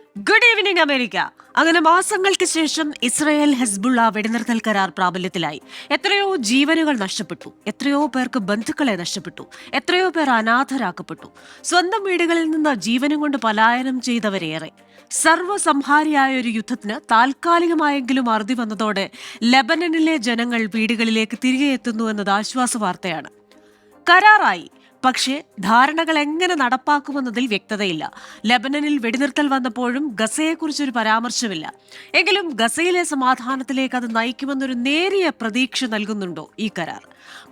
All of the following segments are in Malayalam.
ഗുഡ് ഈവനിങ് അമേരിക്ക അങ്ങനെ മാസങ്ങൾക്ക് ശേഷം ഇസ്രായേൽ ഹെസ്ബുള്ള വെടിനിർത്തൽ കരാർ പ്രാബല്യത്തിലായി. എത്രയോ ജീവനുകൾ നഷ്ടപ്പെട്ടു. എത്രയോ പേർക്ക് ബന്ധുക്കളെ നഷ്ടപ്പെട്ടു. എത്രയോ പേർ അനാഥരാക്കപ്പെട്ടു. സ്വന്തം വീടുകളിൽ നിന്ന് ജീവനും കൊണ്ട് പലായനം ചെയ്തവരേറെ. സർവസംഹാരിയായ ഒരു യുദ്ധത്തിന് താൽക്കാലികമായെങ്കിലും അറുതി വന്നതോടെ ലെബനനിലെ ജനങ്ങൾ വീടുകളിലേക്ക് തിരികെ എത്തുന്നു എന്നത് ആശ്വാസ വാർത്തയാണ് കരാറായി. പക്ഷേ ധാരണകൾ എങ്ങനെ നടപ്പാക്കുമെന്നതിൽ വ്യക്തതയില്ല. ലബനനിൽ വെടിനിർത്തൽ വന്നപ്പോഴും ഗസയെക്കുറിച്ചൊരു പരാമർശമില്ല എങ്കിലും ഗസയിലെ സമാധാനത്തിലേക്ക് അത് നയിക്കുമെന്നൊരു നേരിയ പ്രതീക്ഷ നൽകുന്നുണ്ടോ ഈ കരാർ?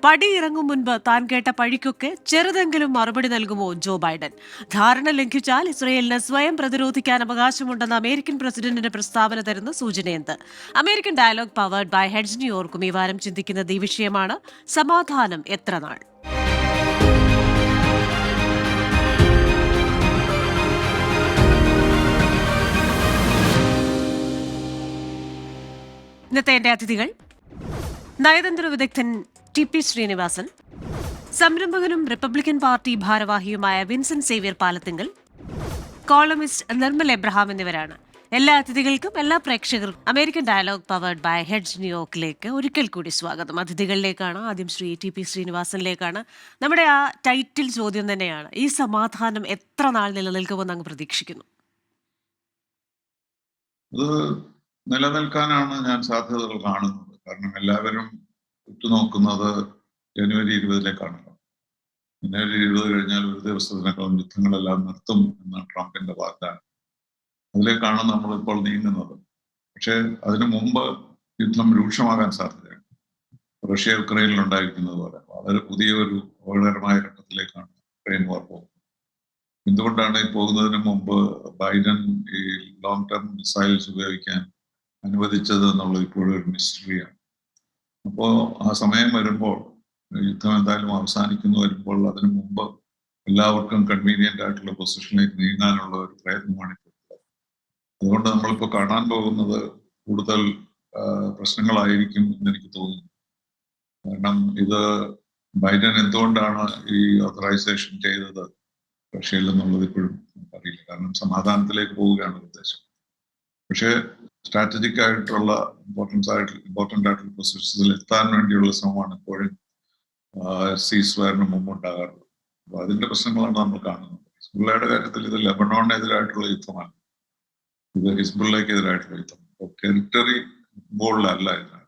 പടി ഇറങ്ങും മുൻപ് താൻ കേട്ട പഴിക്കൊക്കെ ചെറുതെങ്കിലും മറുപടി നൽകുമോ ജോ ബൈഡൻ? ധാരണ ലംഘിച്ചാൽ ഇസ്രയേലിന് സ്വയം പ്രതിരോധിക്കാൻ അവകാശമുണ്ടെന്ന് അമേരിക്കൻ പ്രസിഡന്റിന്റെ പ്രസ്താവന തരുന്ന സൂചനയെന്ത്? American dialogue powered by heads ന്യൂയോർക്കും ഈ വാരം ചിന്തിക്കുന്നത് ഈ വിഷയമാണ് സമാധാനം എത്ര നാൾ? ഇന്നത്തെ എന്റെ അതിഥികൾ. നയതന്ത്ര വിദഗ്ധൻ ടി പി ശ്രീനിവാസൻ സംരംഭകനും Republican party ഭാരവാഹിയുമായ Vincent Xavier Palathinkal columnist Nirmal Abraham എന്നിവരാണ്. എല്ലാ അതിഥികൾക്കും എല്ലാ പ്രേക്ഷകർക്കും American dialogue powered by heads ന്യൂയോർക്കിലേക്ക് ഒരിക്കൽ കൂടി സ്വാഗതം. അതിഥികളിലേക്കാണ് ആദ്യം ശ്രീ ടി പി ശ്രീനിവാസനിലേക്കാണ്. നമ്മുടെ ആ ടൈറ്റിൽ ചോദ്യം തന്നെയാണ് ഈ സമാധാനം എത്ര നാൾ നിലനിൽക്കുമെന്ന് അങ്ങ് പ്രതീക്ഷിക്കുന്നു? നിലനിൽക്കാനാണ് ഞാൻ സാധ്യതകൾ കാണുന്നത്. കാരണം എല്ലാവരും ഉറ്റുനോക്കുന്നത് ജനുവരി ഇരുപതിലേക്കാണല്ലോ ജനുവരി ഇരുപത് കഴിഞ്ഞാൽ ഒരു ദിവസത്തിനകം യുദ്ധങ്ങളെല്ലാം നിർത്തും എന്ന ട്രംപിന്റെ വാഗ്ദാനം. അതിലേക്കാണ് നമ്മളിപ്പോൾ നീങ്ങുന്നത്. പക്ഷേ അതിനു മുമ്പ് യുദ്ധം രൂക്ഷമാകാൻ സാധ്യതയുണ്ട്. റഷ്യ യുക്രൈനിൽ ഉണ്ടായിരിക്കുന്നത് പോലെ വളരെ പുതിയൊരു അപകടകരമായ ഘട്ടത്തിലേക്കാണ് യുക്രൈൻ വാർ പോകുന്നത്. എന്തുകൊണ്ടാണ് ഈ പോകുന്നതിന് മുമ്പ് ബൈഡൻ ഈ ലോങ് ടേം മിസൈൽസ് ഉപയോഗിക്കാൻ അനുവദിച്ചത് എന്നുള്ളത് ഇപ്പോഴും ഒരു മിസ്റ്ററിയാണ് അപ്പോൾ ആ സമയം വരുമ്പോൾ യുദ്ധം എന്തായാലും അവസാനിക്കുന്നു വരുമ്പോൾ അതിനു മുമ്പ് എല്ലാവർക്കും കൺവീനിയന്റ് ആയിട്ടുള്ള പൊസിഷനിലേക്ക് നീങ്ങാനുള്ള ഒരു പ്രയത്നമാണ് ഇപ്പോൾ. അതുകൊണ്ട് നമ്മളിപ്പോൾ കാണാൻ പോകുന്നത് കൂടുതൽ പ്രശ്നങ്ങളായിരിക്കും എന്ന് എനിക്ക് തോന്നുന്നു. കാരണം ഇത് ബൈഡൻ എന്തുകൊണ്ടാണ് ഈ ഓത്തറൈസേഷൻ ചെയ്തത് റഷ്യയിൽ എന്നുള്ളത് ഇപ്പോഴും അറിയില്ല. കാരണം സമാധാനത്തിലേക്ക് പോവുകയാണ് ഉദ്ദേശം. പക്ഷേ സ്ട്രാറ്റജിക് ആയിട്ടുള്ള ഇമ്പോർട്ടൻസ് ആയിട്ട് ഇമ്പോർട്ടന്റ് ആയിട്ടുള്ള പൊസിഷൻസിൽ എത്താൻ വേണ്ടിയുള്ള ശ്രമമാണ് എപ്പോഴും സീസ് വയറിന് മുമ്പ് ഉണ്ടാകാറുള്ളത് അപ്പൊ അതിന്റെ പ്രശ്നങ്ങളാണ് നമ്മൾ കാണുന്നത്. ഹിസ്ബുള്ളയുടെ കാര്യത്തിൽ ഇത് ലെബനോണിനെതിരായിട്ടുള്ള യുദ്ധമാണ്. ഇത് ഹിസ്ബുള്ളയ്ക്കെതിരായിട്ടുള്ള യുദ്ധം അപ്പോൾ ടെറിട്ടറി ബോളിലല്ല ഇതിനാണ്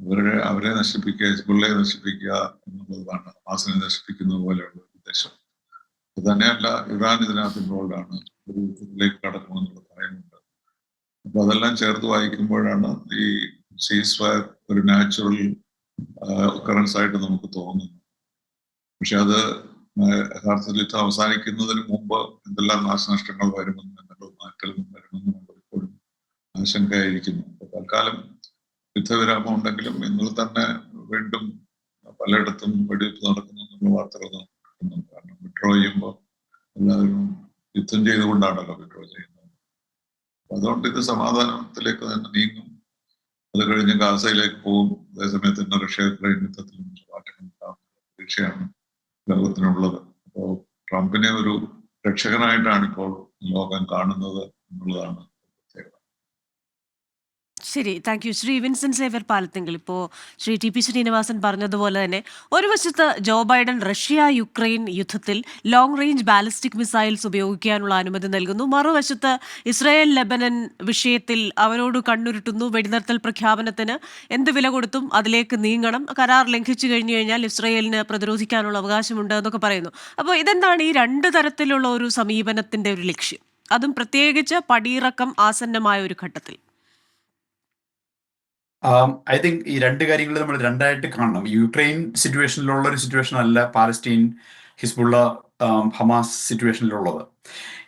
അവരുടെ അവരെ നശിപ്പിക്കുക ഹിസ്ബുള്ളയെ നശിപ്പിക്കുക എന്നുള്ളതാണ് ഹമാസിനെ നശിപ്പിക്കുന്നത് പോലെയുള്ള ഉദ്ദേശം. അത് തന്നെയല്ല ഇറാൻ ഇതിനകത്ത് ഇൻവോൾവ് ആണ്. ഒരു യുദ്ധത്തിലേക്ക് കടക്കണമെന്നുള്ളത് പറയുന്നുണ്ട് അപ്പൊ അതെല്ലാം ചേർത്ത് വായിക്കുമ്പോഴാണ് ഈ സീസ് ഫയർ ഒരു നാച്ചുറൽ ഒക്കറൻസ് ആയിട്ട് നമുക്ക് തോന്നുന്നു പക്ഷെ അത് യഥാർത്ഥത്തിൽ യുദ്ധം അവസാനിക്കുന്നതിന് മുമ്പ് എന്തെല്ലാം നാശനഷ്ടങ്ങൾ വരുമെന്നും എന്തെല്ലാം മാറ്റലും വരുമെന്നും ഇപ്പോഴും ആശങ്കയായിരിക്കുന്നു. അപ്പൊ തൽക്കാലം യുദ്ധവിരാമം ഉണ്ടെങ്കിലും ഇന്ന് തന്നെ വീണ്ടും പലയിടത്തും വെടിവെപ്പ് നടക്കുന്നു എന്നുള്ള വാർത്തകൾ നമുക്ക് കിട്ടുന്നുണ്ട് കാരണം വിഡ്രോ ചെയ്യുമ്പോൾ എല്ലാവരും യുദ്ധം ചെയ്തുകൊണ്ടാണല്ലോ അതുകൊണ്ട് ഇത് സമാധാനത്തിലേക്ക് തന്നെ നീങ്ങും. അത് കഴിഞ്ഞ് ഗാസയിലേക്ക് പോകും. അതേസമയത്ത് തന്നെ റഷ്യ യുക്രൈൻ യുദ്ധത്തിൽ പ്രതീക്ഷയാണ് ലോകത്തിനുള്ളത് അപ്പോൾ ട്രംപിനെ ഒരു രക്ഷകനായിട്ടാണ് ഇപ്പോൾ ലോകം കാണുന്നത് എന്നുള്ളതാണ് ശരി thank you Shri Vincent Xavier Palathinkal ഇപ്പോൾ ശ്രീ ടി പി ശ്രീനിവാസൻ പറഞ്ഞതുപോലെ തന്നെ ഒരു വശത്ത് ജോ ബൈഡൻ റഷ്യ യുക്രൈൻ യുദ്ധത്തിൽ ലോങ് റേഞ്ച് ബാലിസ്റ്റിക് മിസൈൽസ് ഉപയോഗിക്കാനുള്ള അനുമതി നൽകുന്നു. മറുവശത്ത് ഇസ്രായേൽ ലെബനൻ വിഷയത്തിൽ അവരോട് കണ്ണുരുട്ടുന്നു. വെടിനിർത്തൽ പ്രഖ്യാപനത്തിന് എന്ത് വില കൊടുത്തും അതിലേക്ക് നീങ്ങണം. കരാർ ലംഘിച്ചു കഴിഞ്ഞു കഴിഞ്ഞാൽ ഇസ്രായേലിന് പ്രതിരോധിക്കാനുള്ള അവകാശമുണ്ട് എന്നൊക്കെ പറയുന്നു. അപ്പോൾ ഇതെന്താണ് ഈ രണ്ട് തരത്തിലുള്ള ഒരു സമീപനത്തിന്റെ ഒരു ലക്ഷ്യം? അതും പ്രത്യേകിച്ച് പടിയിറക്കം ആസന്നമായ ഒരു ഘട്ടത്തിൽ. ഐ തിങ്ക് ഈ രണ്ട് കാര്യങ്ങൾ നമ്മൾ രണ്ടായിട്ട് കാണണം. യുക്രൈൻ സിറ്റുവേഷനിലുള്ള ഒരു സിറ്റുവേഷൻ അല്ല പാലസ്റ്റീൻ ഹിസ്ബുള്ള ഹമാസ് സിറ്റുവേഷനിലുള്ളത്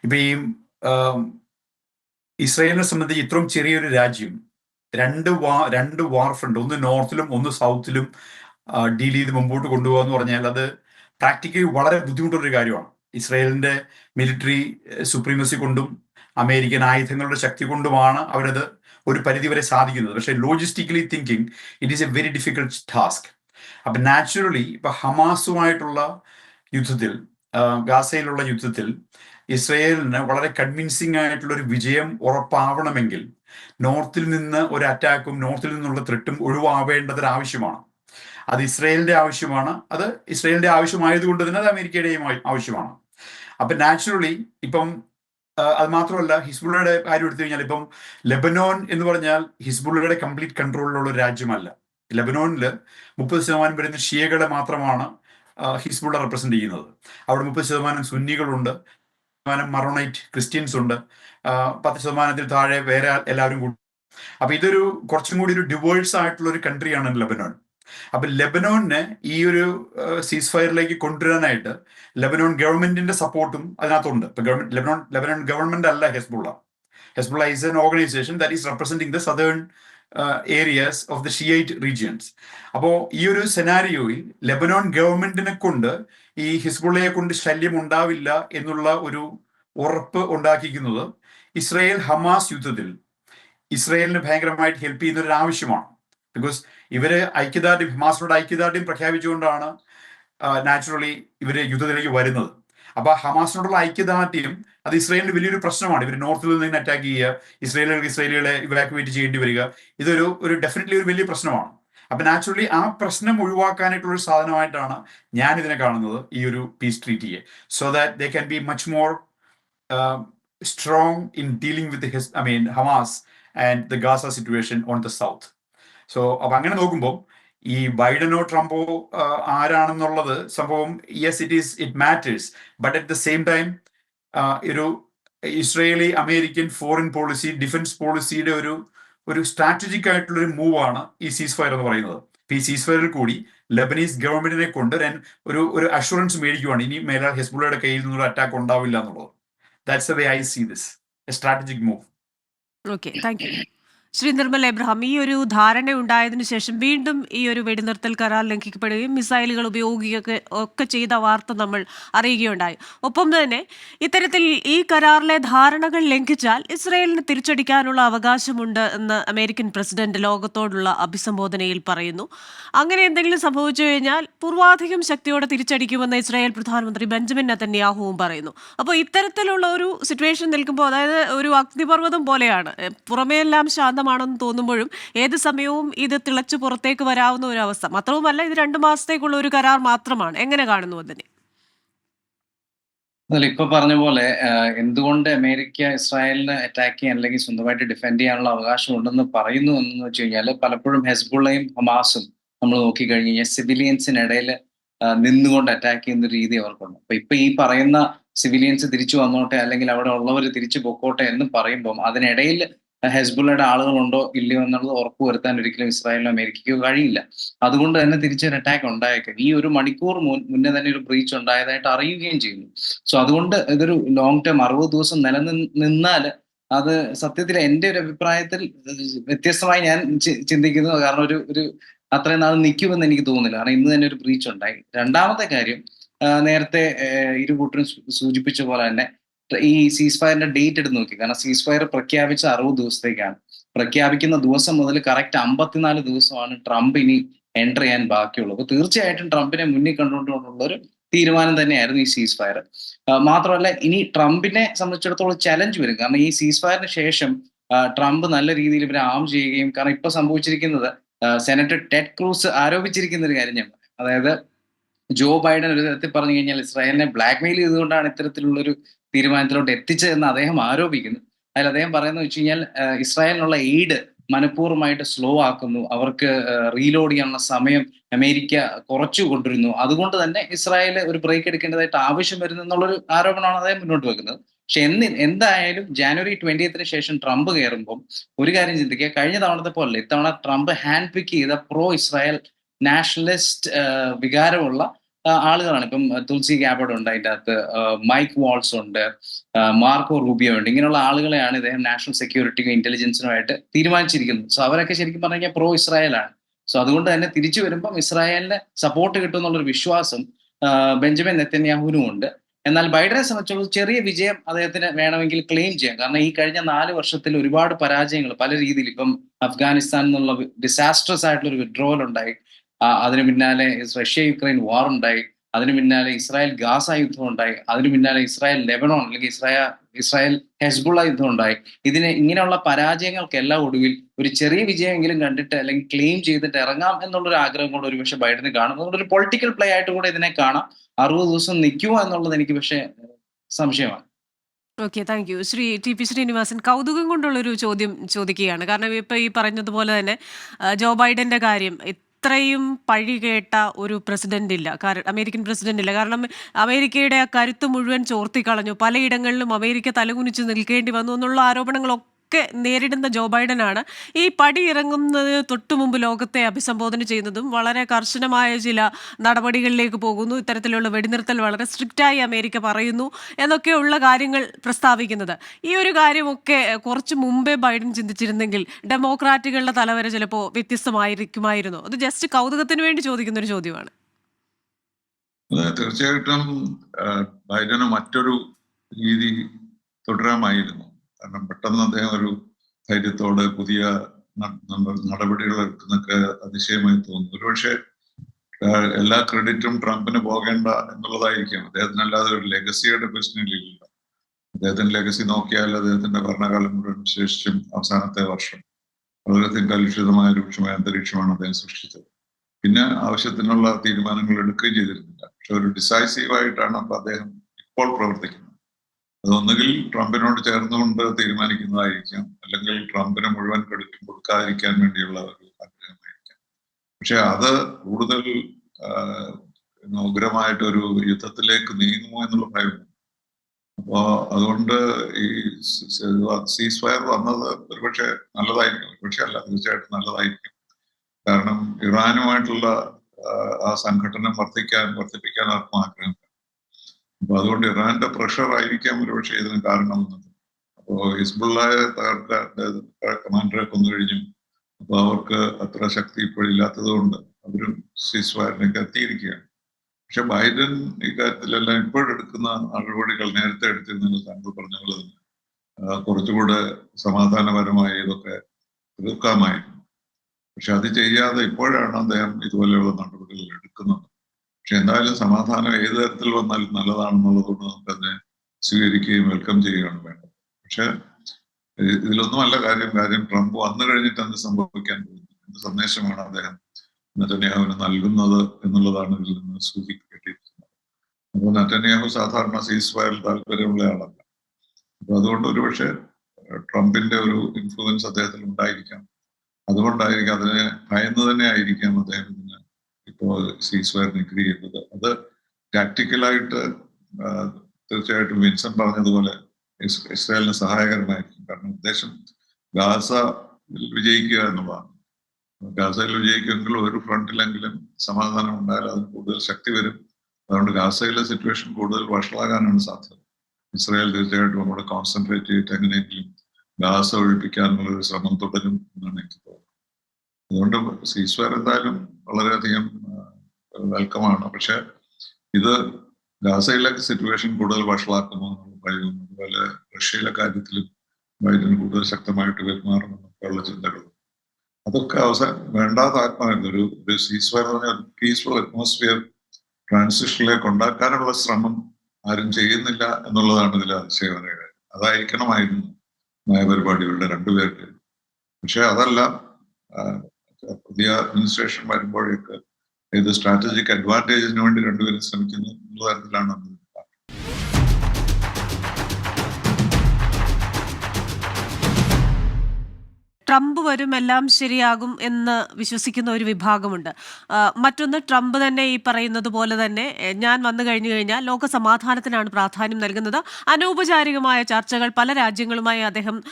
ഇപ്പൊ ഈ ഇസ്രയേലിനെ ഇസ്രായേലിനെ സംബന്ധിച്ച് ഇത്രയും ചെറിയൊരു രാജ്യം രണ്ട് വാ രണ്ട് വാർ ഫ്രണ്ട് ഒന്ന് നോർത്തിലും ഒന്ന് സൗത്തിലും ഡീൽ ചെയ്ത് മുമ്പോട്ട് കൊണ്ടുപോകുക എന്ന് പറഞ്ഞാൽ അത് പ്രാക്ടിക്കലി വളരെ ബുദ്ധിമുട്ടുള്ള ഒരു കാര്യമാണ്. ഇസ്രയേലിന്റെ മിലിറ്ററി സുപ്രീമസി കൊണ്ടും അമേരിക്കൻ ആയുധങ്ങളുടെ ശക്തി കൊണ്ടുമാണ് അവരത് ഒരു പരിധിവരെ സാധിക്കുന്നത്. പക്ഷേ logistically thinking it is a very difficult task അപ്പം നാച്ചുറലി ഇപ്പം ഹമാസുമായിട്ടുള്ള യുദ്ധത്തിൽ ഗാസയിലുള്ള യുദ്ധത്തിൽ ഇസ്രയേലിന് വളരെ കൺവിൻസിംഗ് ആയിട്ടുള്ള ഒരു വിജയം ഉറപ്പാവണമെങ്കിൽ നോർത്തിൽ നിന്ന് ഒരു അറ്റാക്കും നോർത്തിൽ നിന്നുള്ള ത്രെട്ടും ഒഴിവാവേണ്ടത് ആവശ്യമാണ് അത് ഇസ്രയേലിന്റെ ആവശ്യമാണ്. അത് ഇസ്രയേലിന്റെ ആവശ്യമായതുകൊണ്ട് തന്നെ അത് അമേരിക്കയുടെയും ആവശ്യമാണ്. അപ്പം നാച്ചുറലി ഇപ്പം അത് മാത്രമല്ല ഹിസ്ബുള്ളയുടെ കാര്യം എടുത്തു കഴിഞ്ഞാൽ ഇപ്പം ലെബനോൻ എന്ന് പറഞ്ഞാൽ ഹിസ്ബുള്ളയുടെ കംപ്ലീറ്റ് കൺട്രോളിലുള്ള ഒരു രാജ്യമല്ല. ലെബനോനിൽ മുപ്പത് ശതമാനം വരുന്ന ഷിയകളെ മാത്രമാണ് ഹിസ്ബുള്ള റെപ്രസെന്റ് ചെയ്യുന്നത്. അവിടെ മുപ്പത് ശതമാനം സുന്നികളുണ്ട് ശതമാനം മറോണൈറ്റ് ക്രിസ്ത്യൻസ് ഉണ്ട് പത്ത് ശതമാനത്തിൽ താഴെ വേറെ എല്ലാവരും കൂടി. അപ്പൊ ഇതൊരു കുറച്ചും കൂടി ഒരു ഡിവേഴ്സ് ആയിട്ടുള്ള ഒരു കൺട്രിയാണ് ലെബനോൻ. അപ്പൊ ലെബനോണിനെ ഈ ഒരു സീസ് ഫയറിലേക്ക് കൊണ്ടുവരാനായിട്ട് ലെബനോൺ ഗവൺമെന്റിന്റെ സപ്പോർട്ടും അതിനകത്തുണ്ട്. ഇപ്പൊ ഗവൺമെന്റ് ലെബനോൺ ലെബനോൺ ഗവൺമെന്റ് അല്ല Hezbollah. Hezbollah is an organisation that is representing the southern areas of the Shiite regions അപ്പോ ഈ ഒരു സെനാരിയോയിൽ ലെബനോൺ ഗവൺമെന്റിനെ കൊണ്ട് ഈ ഹിസ്ബുള്ളയെ കൊണ്ട് ശല്യം ഉണ്ടാവില്ല എന്നുള്ള ഒരു ഉറപ്പ് ഉണ്ടാക്കിക്കുന്നത് ഇസ്രയേൽ ഹമാസ് യുദ്ധത്തിൽ. ഇസ്രയേലിന് ഭയങ്കരമായിട്ട് ഹെൽപ്പ് ചെയ്യുന്ന ഒരു ആവശ്യമാണ്. ബിക്കോസ് ഇവർ ഐക്യദാർഢ്യം ഹമാസിനോട് ഐക്യദാർഢ്യം പ്രഖ്യാപിച്ചുകൊണ്ടാണ് നാച്ചുറലി ഇവർ യുദ്ധത്തിലേക്ക് വരുന്നത്. അപ്പൊ ഹമാസിനോടുള്ള ഐക്യദാർഢ്യം അത് ഇസ്രയേലിന് വലിയൊരു പ്രശ്നമാണ്. ഇവർ നോർത്തിൽ നിന്ന് അറ്റാക്ക് ചെയ്യുക ഇസ്രയേലുകൾക്ക് ഇസ്രയേലുകളെ ഇവാക്യുവേറ്റ് ചെയ്യേണ്ടി വരിക ഇതൊരു ഒരു ഡെഫിനറ്റ്ലി ഒരു വലിയ പ്രശ്നമാണ്. അപ്പൊ നാച്ചുറലി ആ പ്രശ്നം ഒഴിവാക്കാനായിട്ടുള്ള ഒരു സാധനമായിട്ടാണ് ഞാൻ ഇതിനെ കാണുന്നത് ഈ ഒരു peace ട്രീറ്റിയെ so that they can be much more strong in dealing with I mean Hamas and the Gaza situation on the south so അപ്പൊ അങ്ങനെ നോക്കുമ്പോൾ ഈ ബൈഡനോ ട്രംപോ ആരാണെന്നുള്ളത് സംഭവം yes it is it matters but at the same time ഒരു Israeli American foreign policy defence പോളിസിയുടെ ഒരു ഒരു സ്ട്രാറ്റജിക് ആയിട്ടുള്ള ഒരു മൂവ് ആണ് ഈ സീസ് ഫയർ എന്ന് പറയുന്നത്. ഈ സീസ് ഫയറിൽ കൂടി ലബനീസ് ഗവൺമെന്റിനെ കൊണ്ട് ഒരു ഒരു അഷുറൻസ് മേടിക്കുവാണ്. ഇനി മേലാൽ ഹെസ്ബുള്ളയുടെ കയ്യിൽ നിന്നൊരു അറ്റാക്ക് ഉണ്ടാവില്ല എന്നുള്ളത്. That's way I see this a strategic move okay thank you Shri Nirmal Abraham ഈ ഒരു ധാരണ ഉണ്ടായതിനു ശേഷം വീണ്ടും ഈ ഒരു വെടിനിർത്തൽ കരാർ ലംഘിക്കപ്പെടുകയും മിസൈലുകൾ ഉപയോഗിക്കുകയൊക്കെ ഒക്കെ ചെയ്ത വാർത്ത നമ്മൾ അറിയുകയുണ്ടായി. ഒപ്പം തന്നെ ഇത്തരത്തിൽ ഈ കരാറിലെ ധാരണകൾ ലംഘിച്ചാൽ ഇസ്രയേലിന് തിരിച്ചടിക്കാനുള്ള അവകാശമുണ്ട് എന്ന് അമേരിക്കൻ പ്രസിഡന്റ് ലോകത്തോടുള്ള അഭിസംബോധനയിൽ പറയുന്നു. അങ്ങനെ എന്തെങ്കിലും സംഭവിച്ചു കഴിഞ്ഞാൽ പൂർവാധികം ശക്തിയോടെ തിരിച്ചടിക്കുമെന്ന് ഇസ്രായേൽ പ്രധാനമന്ത്രി ബെഞ്ചമിൻ നെതന്യാഹുവും പറയുന്നു. അപ്പോൾ ഇത്തരത്തിലുള്ള ഒരു സിറ്റുവേഷൻ നിൽക്കുമ്പോൾ അതായത് ഒരു അഗ്നിപർവതം പോലെയാണ്. പുറമേയെല്ലാം പുറമേ എല്ലാം ശാന്തമാണെന്ന് തോന്നുമ്പോഴും ഏത് സമയവും ഇത് തിളച്ചു പുറത്തേക്ക് വരാവുന്ന ഒരു അവസ്ഥ. മാത്രവുമല്ല ഇത് രണ്ടു മാസത്തേക്കുള്ള ഒരു കരാർ മാത്രമാണ്. എങ്ങനെ കാണുന്നു അതിനെ? അതല്ല ഇപ്പൊ പറഞ്ഞ പോലെ എന്തുകൊണ്ട് അമേരിക്ക ഇസ്രായേലിനെ അറ്റാക്ക് ചെയ്യാൻ അല്ലെങ്കിൽ സ്വന്തമായിട്ട് ഡിഫെൻഡ് ചെയ്യാനുള്ള അവകാശം ഉണ്ടെന്ന് പറയുന്നു എന്ന് വെച്ച് കഴിഞ്ഞാൽ പലപ്പോഴും ഹെസ്ബുള്ളയും ഹമാസും നമ്മൾ നോക്കിക്കഴിഞ്ഞ് കഴിഞ്ഞാൽ സിവിലിയൻസിനിടയിൽ നിന്നുകൊണ്ട് അറ്റാക്ക് ചെയ്യുന്ന രീതി അവർക്കുണ്ട്. അപ്പൊ ഇപ്പൊ ഈ പറയുന്ന സിവിലിയൻസ് തിരിച്ചു വന്നോട്ടെ അല്ലെങ്കിൽ അവിടെ ഉള്ളവർ തിരിച്ചു പൊക്കോട്ടെ എന്ന് പറയുമ്പോൾ അതിനിടയിൽ ഹെസ്ബുള്ളയുടെ ആളുകളുണ്ടോ ഇല്ലയോ എന്നുള്ളത് ഉറപ്പുവരുത്താൻ ഒരിക്കലും ഇസ്രായേലിനോ അമേരിക്കയ്ക്കോ കഴിയില്ല. അതുകൊണ്ട് തന്നെ തിരിച്ചൊരു അറ്റാക്ക് ഉണ്ടായേക്കും. ഈ ഒരു മണിക്കൂർ മുന്നേ തന്നെ ഒരു ബ്രീച്ച് ഉണ്ടായതായിട്ട് അറിയുകയും ചെയ്യുന്നു. സോ അതുകൊണ്ട് ഇതൊരു ലോങ് ടേം അറുപത് ദിവസം നിലനിന്നാൽ അത് സത്യത്തിൽ എന്റെ ഒരു അഭിപ്രായത്തിൽ വ്യത്യസ്തമായി ഞാൻ ചിന്തിക്കുന്നു. കാരണം ഒരു ഒരു അത്രയും നാൾ നിൽക്കുമെന്ന് എനിക്ക് തോന്നുന്നില്ല. കാരണം ഇന്ന് തന്നെ ഒരു ബ്രീച്ച് ഉണ്ടായി. രണ്ടാമത്തെ കാര്യം നേരത്തെ ഇരു കൂട്ടരും സൂചിപ്പിച്ച പോലെ തന്നെ ഈ സീസ് ഫയറിന്റെ ഡേറ്റ് എടുത്ത് നോക്കി. കാരണം സീസ് ഫയർ പ്രഖ്യാപിച്ച അറുപത് ദിവസത്തേക്കാണ്. പ്രഖ്യാപിക്കുന്ന ദിവസം മുതൽ കറക്റ്റ് അമ്പത്തിനാല് ദിവസമാണ് ട്രംപ് ഇനി എന്റർ ചെയ്യാൻ ബാക്കിയുള്ളത്. അപ്പൊ തീർച്ചയായിട്ടും ട്രംപിനെ മുന്നിൽ കണ്ടുകൊണ്ടുള്ള ഒരു തീരുമാനം തന്നെയായിരുന്നു ഈ സീസ് ഫയർ മാത്രമല്ല ഇനി ട്രംപിനെ സംബന്ധിച്ചിടത്തോളം ചലഞ്ച് വരും. കാരണം ഈ സീസ് ഫയറിന് ശേഷം ട്രംപ് നല്ല രീതിയിൽ ഇവരെ ആം ചെയ്യുകയും കാരണം ഇപ്പൊ സംഭവിച്ചിരിക്കുന്നത് സെനറ്റർ ടെഡ് ക്രൂസ് ആരോപിച്ചിരിക്കുന്ന ഒരു കാര്യം ഞാൻ അതായത് ജോ ബൈഡൻ ഒരു തരത്തിൽ പറഞ്ഞു കഴിഞ്ഞാൽ ഇസ്രായേലിനെ ബ്ലാക്ക്മെയിൽ ചെയ്തുകൊണ്ടാണ് ഇത്തരത്തിലുള്ള ഒരു തീരുമാനത്തിലോട്ട് എത്തിച്ചതെന്ന് അദ്ദേഹം ആരോപിക്കുന്നു. അതിൽ അദ്ദേഹം പറയുന്നത് വെച്ച് കഴിഞ്ഞാൽ ഇസ്രായേലിനുള്ള എയ്ഡ് മനഃപൂർവമായിട്ട് സ്ലോ ആക്കുന്നു. അവർക്ക് റീലോഡ് ചെയ്യാനുള്ള സമയം അമേരിക്ക കുറച്ചു കൊണ്ടിരുന്നു. അതുകൊണ്ട് തന്നെ ഇസ്രായേൽ ഒരു ബ്രേക്ക് എടുക്കേണ്ടതായിട്ട് ആവശ്യം വരുന്നു എന്നുള്ളൊരു ആരോപണമാണ് അദ്ദേഹം മുന്നോട്ട് വെക്കുന്നത്. പക്ഷെ എന്നി എന്തായാലും ജാനുവരി ട്വന്റിയത്തിന് ശേഷം ട്രംപ് കയറുമ്പോൾ ഒരു കാര്യം ചിന്തിക്കുക. കഴിഞ്ഞ തവണത്തെ പോലെ ഇത്തവണ ട്രംപ് ഹാൻഡ് പിക്ക് ചെയ്ത പ്രോ ഇസ്രായേൽ നാഷണലിസ്റ്റ് വികാരമുള്ള ആളുകളാണ്. ഇപ്പം തുൾസി ഗാബർഡ് ഉണ്ട് അതിന്റെ അകത്ത് മൈക്ക് വാൾസ് ഉണ്ട് മാർക്കോ റൂബിയോ ഉണ്ട്. ഇങ്ങനെയുള്ള ആളുകളെയാണ് ഇദ്ദേഹം നാഷണൽ സെക്യൂരിറ്റിക്കും ഇന്റലിജൻസിനുമായിട്ട് തീരുമാനിച്ചിരിക്കുന്നത്. സോ അവരൊക്കെ ശരിക്കും പറഞ്ഞു കഴിഞ്ഞാൽ പ്രോ ഇസ്രായേലാണ് സോ അതുകൊണ്ട് തന്നെ തിരിച്ചു വരുമ്പം ഇസ്രായേലിന് സപ്പോർട്ട് കിട്ടും എന്നുള്ളൊരു വിശ്വാസം ബെഞ്ചമിൻ നെത്തന്യാഹുവിനും ഉണ്ട്. എന്നാൽ ബൈഡനെ സംബന്ധിച്ചുള്ള ചെറിയ വിജയം അദ്ദേഹത്തിന് വേണമെങ്കിൽ ക്ലെയിം ചെയ്യാം. കാരണം ഈ കഴിഞ്ഞ നാല് വർഷത്തിൽ ഒരുപാട് പരാജയങ്ങൾ പല രീതിയിൽ ഇപ്പം അഫ്ഗാനിസ്ഥാൻ എന്നുള്ള ഡിസാസ്റ്റേഴ്സ് ആയിട്ടുള്ള ഒരു വിഡ്രോവൽ ഉണ്ടായി. അതിന് പിന്നാലെ റഷ്യ യുക്രൈൻ വാർ ഉണ്ടായി അതിന് പിന്നാലെ ഇസ്രായേൽ ഗാസ യുദ്ധം ഉണ്ടായി അതിന് പിന്നാലെ ഇസ്രായേൽ ലെബനോൺ അല്ലെങ്കിൽ ഇസ്രായേൽ ഇസ്രായേൽ ഹെസ്ബുള്ള യുദ്ധം ഉണ്ടായി ഇതിന് ഇങ്ങനെയുള്ള പരാജയങ്ങൾക്കെല്ലാം ഒടുവിൽ ഒരു ചെറിയ വിജയമെങ്കിലും കണ്ടിട്ട് അല്ലെങ്കിൽ ക്ലെയിം ചെയ്തിട്ട് ഇറങ്ങാം എന്നുള്ളൊരു ആഗ്രഹം കൂടെ ഒരു പക്ഷേ ബൈഡന് കാണും. അതുകൊണ്ട് ഒരു പൊളിറ്റിക്കൽ പ്ലേ ആയിട്ട് കൂടെ ഇതിനെ കാണാം. അറുപത് ദിവസം നിൽക്കുമോ എന്നുള്ളത് എനിക്ക് പക്ഷേ സംശയമാണ്. Okay thank you Shri T P Sreenivasan കൗതുകം കൊണ്ടുള്ളൊരു ചോദ്യം ചോദിക്കുകയാണ്. കാരണം ഇപ്പൊ ഈ പറഞ്ഞതുപോലെ തന്നെ ജോ ബൈഡന്റെ കാര്യം ഇത്രയും പഴി കേട്ട ഒരു പ്രസിഡന്റ് ഇല്ല കാരണം അമേരിക്കൻ പ്രസിഡന്റ് ഇല്ല കാരണം അമേരിക്കയുടെ ആ കരുത്ത് മുഴുവൻ ചോർത്തിക്കളഞ്ഞു. പലയിടങ്ങളിലും അമേരിക്ക തലകുനിച്ച് നിൽക്കേണ്ടി വന്നു എന്നുള്ള ആരോപണങ്ങളൊക്കെ നേരിടുന്ന ജോ ബൈഡൻ ആണ് ഈ പടി ഇറങ്ങുന്നത് തൊട്ടു മുമ്പ് ലോകത്തെ അഭിസംബോധന ചെയ്യുന്നതും വളരെ കർശനമായ ചില നടപടികളിലേക്ക് പോകുന്നു. ഇത്തരത്തിലുള്ള വെടിനിർത്തൽ വളരെ സ്ട്രിക്റ്റായി അമേരിക്ക പറയുന്നു എന്നൊക്കെയുള്ള കാര്യങ്ങൾ പ്രസ്താവിക്കുന്നത്. ഈ ഒരു കാര്യമൊക്കെ കുറച്ച് മുമ്പേ ബൈഡൻ ചിന്തിച്ചിരുന്നെങ്കിൽ ഡെമോക്രാറ്റുകളുടെ തലവരെ ചിലപ്പോൾ വ്യത്യസ്തമായിരിക്കുമായിരുന്നു. അത് ജസ്റ്റ് കൗതുകത്തിന് വേണ്ടി ചോദിക്കുന്ന ഒരു ചോദ്യമാണ് തീർച്ചയായിട്ടും ബൈഡന് മറ്റൊരു രീതി തുടരാമായിരുന്നു. കാരണം പെട്ടെന്ന് അദ്ദേഹം ഒരു ധൈര്യത്തോടെ പുതിയ നടപടികൾ എടുക്കുന്നൊക്കെ അതിശയമായി തോന്നുന്നു. ഒരുപക്ഷെ എല്ലാ ക്രെഡിറ്റും ട്രംപിന് പോകേണ്ട എന്നുള്ളതായിരിക്കാം. അദ്ദേഹത്തിനല്ലാതെ ഒരു ലെഗസിയുടെ പ്രശ്നമില്ല അദ്ദേഹത്തിന്റെ ലെഗസി നോക്കിയാൽ അദ്ദേഹത്തിന്റെ ഭരണകാലം മുഴുവൻ വിശേഷിച്ചും അവസാനത്തെ വർഷം വളരെയധികം കലുഷിതമായ രൂക്ഷമായ അന്തരീക്ഷമാണ് അദ്ദേഹം സൃഷ്ടിച്ചത്. പിന്നെ ആവശ്യത്തിനുള്ള തീരുമാനങ്ങൾ എടുക്കുകയും ചെയ്തിരുന്നില്ല. പക്ഷെ ഒരു ഡിസൈസീവ് ആയിട്ടാണ് അപ്പൊ അദ്ദേഹം ഇപ്പോൾ പ്രവർത്തിക്കുന്നത്. അതൊന്നുകിൽ ട്രംപിനോട് ചേർന്നുകൊണ്ട് തീരുമാനിക്കുന്നതായിരിക്കാം. അല്ലെങ്കിൽ ട്രംപിനെ മുഴുവൻ ക്രെഡിറ്റ് കൊടുക്കാതിരിക്കാൻ വേണ്ടിയുള്ള ഒരു ആഗ്രഹമായിരിക്കാം. പക്ഷെ അത് കൂടുതൽ ഉഗ്രമായിട്ടൊരു യുദ്ധത്തിലേക്ക് നീങ്ങുമോ എന്നുള്ള ഭയമുണ്ട് അപ്പോ അതുകൊണ്ട് ഈ സീസ് ഫയർ വന്നത് ഒരുപക്ഷെ നല്ലതായിരിക്കും. ഒരുപക്ഷെ അല്ല തീർച്ചയായിട്ടും നല്ലതായിരിക്കും. കാരണം ഇറാനുമായിട്ടുള്ള ആ സംഘടന വർദ്ധിക്കാൻ വർദ്ധിപ്പിക്കാൻ ആർക്കും ആഗ്രഹം അപ്പൊ അതുകൊണ്ട് ഇറാന്റെ പ്രഷർ ആയിരിക്കാം ഒരുപക്ഷെ ഇതിന് കാരണമെന്നത് അപ്പോ ഹിസ്ബുള്ളയെ കമാൻഡറെ കൊന്നു കഴിഞ്ഞു. അപ്പൊ അവർക്ക് അത്ര ശക്തി ഇപ്പോഴില്ലാത്തത് കൊണ്ട് അവരും സീസ് എത്തിയിരിക്കുകയാണ്. പക്ഷെ ബൈഡൻ ഈ കാര്യത്തിലെല്ലാം ഇപ്പോഴെടുക്കുന്ന നടപടികൾ നേരത്തെ എടുത്തിരുന്നത് താങ്കൾ പറഞ്ഞ പോലെ തന്നെ കുറച്ചുകൂടെ സമാധാനപരമായി ഇതൊക്കെ തീർക്കാമായിരുന്നു. പക്ഷെ അത് ചെയ്യാതെ ഇപ്പോഴാണ് അദ്ദേഹം ഇതുപോലെയുള്ള നടപടികൾ എടുക്കുന്നത്. പക്ഷെ എന്തായാലും സമാധാനം ഏത് തരത്തിൽ വന്നാലും നല്ലതാണെന്നുള്ളത് കൊണ്ട് നമുക്ക് അതിനെ സ്വീകരിക്കുകയും വെൽക്കം ചെയ്യുകയാണ് വേണ്ടത്. പക്ഷെ ഇതിലൊന്നുമല്ല കാര്യം. കാര്യം ട്രംപ് വന്നു കഴിഞ്ഞിട്ട് എന്ത് സംഭവിക്കാൻ പോകുന്നു? എന്ത് സന്ദേശമാണ് അദ്ദേഹം നെറ്റന്യാഹുവിന് നൽകുന്നത് എന്നുള്ളതാണ് ഇതിൽ നിന്ന് സൂചിപ്പിക്കേണ്ടിയിരിക്കുന്നത് അപ്പോൾ നെറ്റന്യാഹു സാധാരണ സീസ് ഫയറിൽ താല്പര്യമുള്ള ആളല്ല. അപ്പൊ അതുകൊണ്ട് ഒരുപക്ഷെ ട്രംപിന്റെ ഒരു ഇൻഫ്ലുവൻസ് അദ്ദേഹത്തിൽ ഉണ്ടായിരിക്കാം. അതുകൊണ്ടായിരിക്കാം അതിനെ ഭയന്ന് തന്നെ ആയിരിക്കാം അദ്ദേഹം ഇതിന് ഇപ്പോൾ സീസ് ഫയറിന് എഗ്രി ചെയ്തത് അത് ടാക്ടിക്കലായിട്ട് തീർച്ചയായിട്ടും വിൻസൻ പറഞ്ഞതുപോലെ ഇസ്രായേലിന് സഹായകരമായിരിക്കും. കാരണം ഉദ്ദേശം ഗാസ വിജയിക്കുക എന്നുള്ളതാണ്. ഗാസയിൽ വിജയിക്കുമെങ്കിൽ ഒരു ഫ്രണ്ടിലെങ്കിലും സമാധാനം ഉണ്ടായാൽ അതിന് കൂടുതൽ ശക്തി വരും. അതുകൊണ്ട് ഗാസയിലെ സിറ്റുവേഷൻ കൂടുതൽ വഷളാകാനാണ് സാധ്യത. ഇസ്രായേൽ തീർച്ചയായിട്ടും അവിടെ കോൺസെൻട്രേറ്റ് ചെയ്തിട്ട് എങ്ങനെയെങ്കിലും ഗാസ ഒഴിപ്പിക്കാനുള്ള ഒരു ശ്രമം തുടരും എന്നാണ് എനിക്ക് തോന്നുന്നത്. അതുകൊണ്ട് സീസ്വയർ എന്തായാലും വളരെയധികം വെൽക്കമാണ് പക്ഷെ ഇത് ഗാസയിലെ സിറ്റുവേഷൻ കൂടുതൽ വഷളാക്കുമോ എന്നുള്ള ഭയവും അതുപോലെ റഷ്യയിലെ കാര്യത്തിലും ബൈഡൻ കൂടുതൽ ശക്തമായിട്ട് പെരുമാറുമെന്നൊക്കെയുള്ള ചിന്തകളും. അതൊക്കെ അവസാനം വേണ്ടാത്ത ആത്മാവില്ല ഒരു ഒരു സീസ്വയർ എന്ന് പറഞ്ഞാൽ പീസ്ഫുൾ അറ്റ്മോസ്ഫിയർ ട്രാൻസിഷനിലേക്ക് ഉണ്ടാക്കാനുള്ള ശ്രമം ആരും ചെയ്യുന്നില്ല എന്നുള്ളതാണ് ഇതിൽ അതിശയകരമായ കാര്യം. അതായിരിക്കണമായിരുന്നു നയപരിപാടികളുടെ രണ്ടുപേരുടെ പക്ഷെ അതല്ല പുതിയ അഡ്മിനിസ്ട്രേഷൻ വരുമ്പോഴേക്ക് ഏത് സ്ട്രാറ്റജിക് അഡ്വാന്റേജിന് വേണ്ടി രണ്ടുപേരും ശ്രമിക്കുന്നു തരത്തിലാണ് അത് ട്രംപ് വരും എല്ലാം ശരിയാകും എന്ന് വിശ്വസിക്കുന്ന ഒരു വിഭാഗമുണ്ട്. മറ്റൊന്ന് ട്രംപ് തന്നെ ഈ പറയുന്നത് പോലെ തന്നെ ഞാൻ വന്നു കഴിഞ്ഞു കഴിഞ്ഞാൽ ലോക സമാധാനത്തിനാണ് പ്രാധാന്യം നൽകുന്നത്. അനൗപചാരികമായ ചർച്ചകൾ പല രാജ്യങ്ങളുമായി അദ്ദേഹം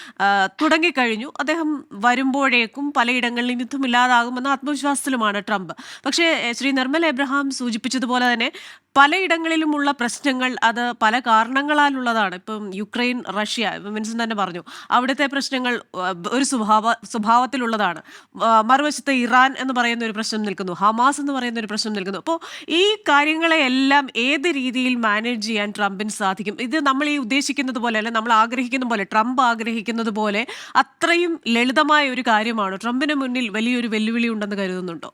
തുടങ്ങിക്കഴിഞ്ഞു. അദ്ദേഹം വരുമ്പോഴേക്കും പലയിടങ്ങളിലും യുദ്ധമില്ലാതാകുമെന്ന ആത്മവിശ്വാസത്തിലുമാണ് ട്രംപ്. പക്ഷേ ശ്രീ നിർമ്മൽ എബ്രഹാം സൂചിപ്പിച്ചതുപോലെ തന്നെ പലയിടങ്ങളിലുമുള്ള പ്രശ്നങ്ങൾ അത് പല കാരണങ്ങളാലുള്ളതാണ്. ഇപ്പം യുക്രൈൻ റഷ്യ വിൻസൻ തന്നെ പറഞ്ഞു. അവിടുത്തെ പ്രശ്നങ്ങൾ ഒരു സ്വഭാവ സ്വഭാവത്തിലുള്ളതാണ്. മറുവശത്ത് ഇറാൻ എന്ന് പറയുന്ന ഒരു പ്രശ്നം നിൽക്കുന്നു. ഹമാസ് എന്ന് പറയുന്ന ഒരു പ്രശ്നം നിൽക്കുന്നു. അപ്പോൾ ഈ കാര്യങ്ങളെ എല്ലാം ഏത് രീതിയിൽ മാനേജ് ചെയ്യാൻ ട്രംപിന് സാധിക്കും? ഇത് നമ്മൾ ഈ ഉദ്ദേശിക്കുന്നത് പോലെ അല്ലെ നമ്മൾ ആഗ്രഹിക്കുന്ന പോലെ ട്രംപ് ആഗ്രഹിക്കുന്നത് പോലെ അത്രയും ലളിതമായ ഒരു കാര്യമാണോ. ട്രംപിന് മുന്നിൽ വലിയൊരു വെല്ലുവിളി ഉണ്ടെന്ന് കരുതുന്നുണ്ടോ?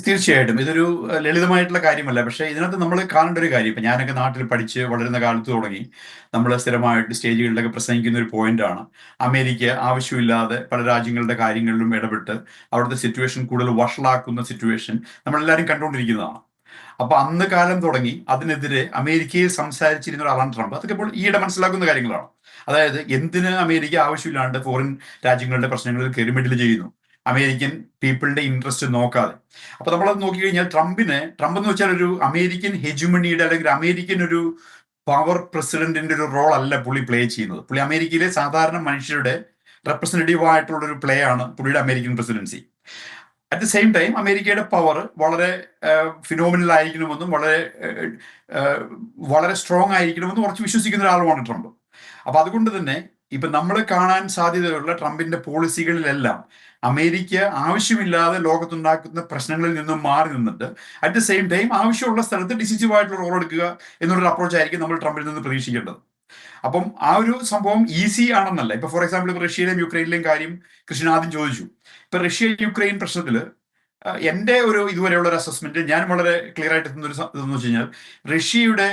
തീർച്ചയായിട്ടും ഇതൊരു ലളിതമായിട്ടുള്ള കാര്യമല്ല. പക്ഷേ ഇതിനകത്ത് നമ്മൾ കാണേണ്ട ഒരു കാര്യം. ഇപ്പം ഞാനൊക്കെ നാട്ടിൽ പഠിച്ച് വളരുന്ന കാലത്ത് തുടങ്ങി നമ്മൾ സ്ഥിരമായിട്ട് സ്റ്റേജുകളിലൊക്കെ പ്രസംഗിക്കുന്ന ഒരു പോയിന്റാണ്. അമേരിക്ക ആവശ്യമില്ലാതെ പല രാജ്യങ്ങളുടെ കാര്യങ്ങളിലും ഇടപെട്ട് അവിടുത്തെ സിറ്റുവേഷൻ കൂടുതൽ വഷളാക്കുന്ന സിറ്റുവേഷൻ നമ്മളെല്ലാവരും കണ്ടുകൊണ്ടിരിക്കുന്നതാണ്. അപ്പൊ അന്ന് കാലം തുടങ്ങി അതിനെതിരെ അമേരിക്കയിൽ സംസാരിച്ചിരുന്ന ഒരാളാണ് ട്രംപ്. അതൊക്കെ ഇപ്പോൾ ഈയിടെ മനസ്സിലാക്കുന്ന കാര്യങ്ങളാണ്. അതായത് എന്തിന് അമേരിക്ക ആവശ്യമില്ലാണ്ട് ഫോറിൻ രാജ്യങ്ങളുടെ പ്രശ്നങ്ങളിൽ കെരുമിഡിൽ ചെയ്യുന്നു? അമേരിക്കൻ പീപ്പിളിന്റെ ഇൻട്രസ്റ്റ് നോക്കാതെ. അപ്പൊ നമ്മളത് നോക്കിക്കഴിഞ്ഞാൽ ട്രംപിന് ട്രംപ് എന്ന് വെച്ചാൽ ഒരു അമേരിക്കൻ ഹെജുമണിയുടെ അല്ലെങ്കിൽ അമേരിക്കൻ ഒരു പവർ പ്രസിഡന്റിന്റെ ഒരു റോൾ അല്ല പുള്ളി പ്ലേ ചെയ്യുന്നത്. പുള്ളി അമേരിക്കയിലെ സാധാരണ മനുഷ്യരുടെ റെപ്രസെന്റേറ്റീവ് ആയിട്ടുള്ള ഒരു പ്ലേ ആണ് പുള്ളിയുടെ American presidency at the same time അമേരിക്കയുടെ പവർ വളരെ ഫിനോമിനൽ ആയിരിക്കണമെന്നും വളരെ വളരെ സ്ട്രോങ് ആയിരിക്കണമെന്നും കുറച്ച് വിശ്വസിക്കുന്ന ഒരാളുമാണ് ട്രംപ്. അപ്പൊ അതുകൊണ്ട് തന്നെ ഇപ്പൊ നമ്മൾ കാണാൻ സാധ്യതയുള്ള ട്രംപിന്റെ പോളിസികളിലെല്ലാം അമേരിക്ക ആവശ്യമില്ലാതെ ലോകത്തുണ്ടാക്കുന്ന പ്രശ്നങ്ങളിൽ നിന്നും മാറി നിന്നിട്ട് അറ്റ് ദ സെയിം ടൈം ആവശ്യമുള്ള സ്ഥലത്ത് ഡിസിസീവായിട്ടുള്ള റോൾ എടുക്കുക എന്നുള്ളൊരു അപ്രോച്ച് ആയിരിക്കും നമ്മൾ ട്രംപിൽ നിന്ന് പ്രതീക്ഷിക്കേണ്ടത്. അപ്പം ആ ഒരു സംഭവം ഈസി ആണെന്നല്ല. ഇപ്പൊ ഫോർ എക്സാമ്പിൾ ഇപ്പൊ റഷ്യയിലെയും യുക്രൈനിലെയും കാര്യം കൃഷ്ണൻ ആദ്യം ചോദിച്ചു. ഇപ്പൊ റഷ്യ യുക്രൈൻ പ്രശ്നത്തിൽ എന്റെ ഒരു ഇതുവരെയുള്ള ഒരു അസസ്മെന്റ് ഞാൻ വളരെ ക്ലിയർ ആയിട്ട് എത്തുന്ന ഒരു ഇതെന്ന് വെച്ച് കഴിഞ്ഞാൽ റഷ്യയുടെ